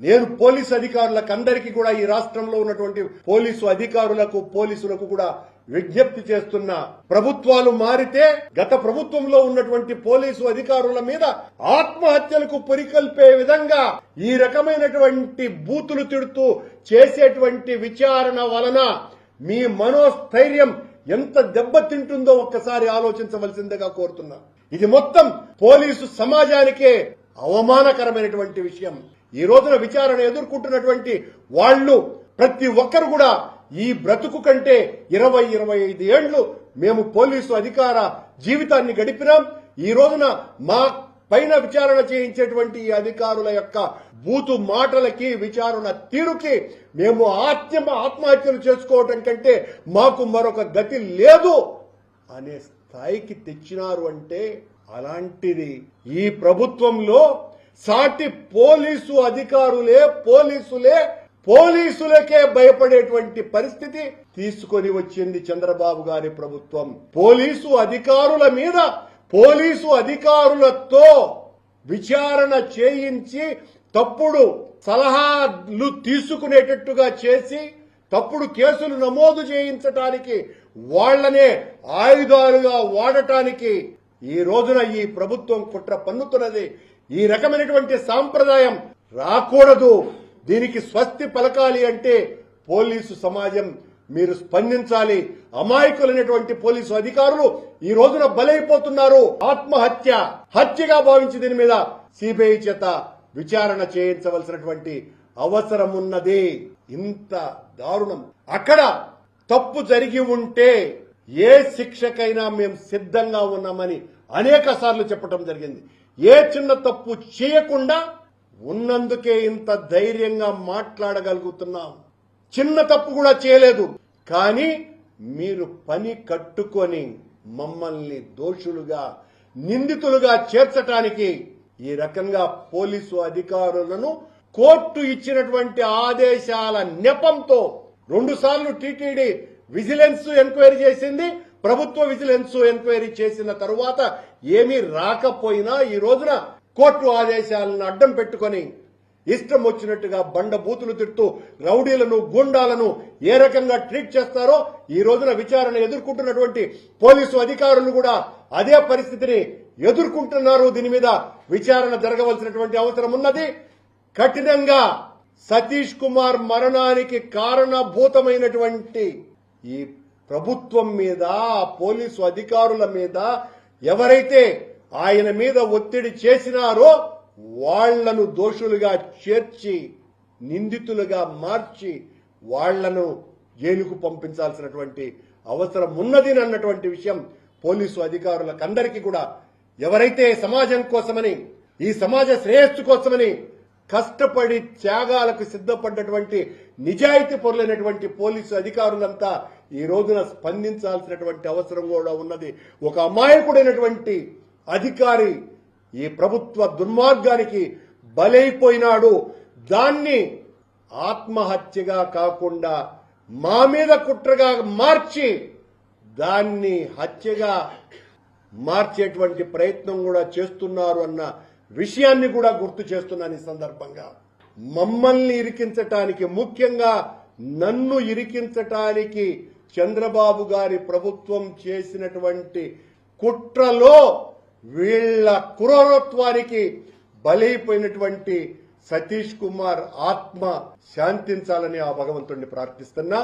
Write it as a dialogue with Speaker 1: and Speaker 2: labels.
Speaker 1: నేను పోలీసు అధికారులకు అందరికీ కూడా ఈ రాష్ట్రంలో ఉన్నటువంటి పోలీసు అధికారులకు పోలీసులకు కూడా విజ్ఞప్తి చేస్తున్నా ప్రభుత్వాలు మారితే గత ప్రభుత్వంలో ఉన్నటువంటి పోలీసు అధికారుల మీద ఆత్మహత్యలకు పరికల్పే విధంగా ఈ రకమైనటువంటి బూతులు తిడుతూ చేసేటువంటి విచారణ వలన మీ మనోస్థైర్యం ఎంత దెబ్బతింటుందో ఒక్కసారి ఆలోచించవలసిందిగా కోరుతున్నా. ఇది మొత్తం పోలీసు సమాజానికే అవమానకరమైనటువంటి విషయం. ఈ రోజున విచారణ ఎదుర్కొంటున్నటువంటి వాళ్ళు ప్రతి ఒక్కరు కూడా ఈ బ్రతుకు కంటే ఇరవై ఇరవై ఐదు ఏళ్ళు మేము పోలీసు అధికార జీవితాన్ని గడిపినాం. ఈ రోజున మా పైన విచారణ చేయించేటువంటి ఈ అధికారుల యొక్క బూతు మాటలకి విచారణ తీరుకి మేము ఆత్మ ఆత్మహత్యలు చేసుకోవటం కంటే మాకు మరొక గతి లేదు అనే స్థాయికి తెచ్చినారు అంటే అలాంటిది. ఈ ప్రభుత్వంలో సాటి పోలీసు అధికారులే పోలీసులే పోలీసులకే భయపడేటువంటి పరిస్థితి తీసుకొని వచ్చింది చంద్రబాబు గారి ప్రభుత్వం. పోలీసు అధికారుల మీద పోలీసు అధికారులతో విచారణ చేయించి తప్పుడు సలహాలు తీసుకునేటట్టుగా చేసి తప్పుడు కేసులు నమోదు చేయించటానికి వాళ్ళనే ఆయుధాలుగా వాడటానికి ఈ రోజున ఈ ప్రభుత్వం కుట్ర పన్నుతున్నది. ఈ రకమైనటువంటి సాంప్రదాయం రాకూడదు. దీనికి స్వస్తి పలకాలి అంటే పోలీసు సమాజం మీరు స్పందించాలి. అమాయకులైనటువంటి పోలీసు అధికారులు ఈ రోజున బలైపోతున్నారు. ఆత్మహత్య హత్యగా భావించి దీని మీద సిబిఐ చేత విచారణ చేయించవలసినటువంటి అవసరం ఉన్నది ఇంత దారుణం. అక్కడ తప్పు జరిగి ఉంటే ఏ శిక్షకైనా మేము సిద్ధంగా ఉన్నామని అనేక సార్లు చెప్పడం జరిగింది. ఏ చిన్న తప్పు చేయకుండా ఉన్నందుకే ఇంత ధైర్యంగా మాట్లాడగలుగుతున్నాం. చిన్న తప్పు కూడా చేయలేదు. కానీ మీరు పని కట్టుకొని మమ్మల్ని దోషులుగా నిందితులుగా చేర్చటానికి ఈ రకంగా పోలీసు అధికారులను కోర్టు ఇచ్చినటువంటి ఆదేశాల నెపంతో రెండు సార్లు టీటీడీ విజిలెన్స్ ఎంక్వైరీ చేసింది. ప్రభుత్వ విజిలెన్స్ ఎంక్వైరీ చేసిన తరువాత ఏమీ రాకపోయినా ఈ రోజున కోర్టు ఆదేశాలను అడ్డం పెట్టుకొని ఇష్టం వచ్చినట్టుగా బండ బూతులు తిడుతూ రౌడీలను గూండాలను ఏ రకంగా ట్రీట్ చేస్తారో ఈ రోజున విచారణ ఎదుర్కొంటున్నటువంటి పోలీసు అధికారులు కూడా అదే పరిస్థితిని ఎదుర్కొంటున్నారు. దీని మీద విచారణ జరగవలసినటువంటి అవసరం ఉన్నది. కఠినంగా సతీష్ కుమార్ మరణానికి కారణభూతమైనటువంటి ఈ ప్రభుత్వం మీద ఆ పోలీసు అధికారుల మీద ఎవరైతే ఆయన మీద ఒత్తిడి చేసినారో వాళ్ళను దోషులుగా చేర్చి నిందితులుగా మార్చి వాళ్ళను జైలుకు పంపించాల్సినటువంటి అవసరం ఉన్నది అన్నటువంటి విషయం పోలీసు అధికారులకందరికీ కూడా. ఎవరైతే సమాజం కోసమని ఈ సమాజ శ్రేయస్సు కోసమని కష్టపడి త్యాగాలకు సిద్ధపడ్డటువంటి నిజాయితీ పరులైనటువంటి పోలీసు అధికారులంతా ఈ రోజున స్పందించాల్సినటువంటి అవసరం కూడా ఉన్నది. ఒక అమాయకుడైనటువంటి అధికారి ఈ ప్రభుత్వ దుర్మార్గానికి బలైపోయినాడు. దాన్ని ఆత్మహత్యగా కాకుండా మా మీద కుట్రగా మార్చి దాన్ని హత్యగా మార్చేటువంటి ప్రయత్నం కూడా చేస్తున్నారు అన్న విషయాన్ని కూడా గుర్తు చేస్తున్నాను ఈ సందర్భంగా. మమ్మల్ని ఇరికించటానికి ముఖ్యంగా నన్ను ఇరికించటానికి చంద్రబాబు గారి ప్రభుత్వం చేసినటువంటి కుట్రలో వీళ్ళ క్రూరత్వానికి బలైపోయినటువంటి సతీష్ కుమార్ ఆత్మ శాంతించాలని ఆ భగవంతుణ్ణి ప్రార్థిస్తున్నా.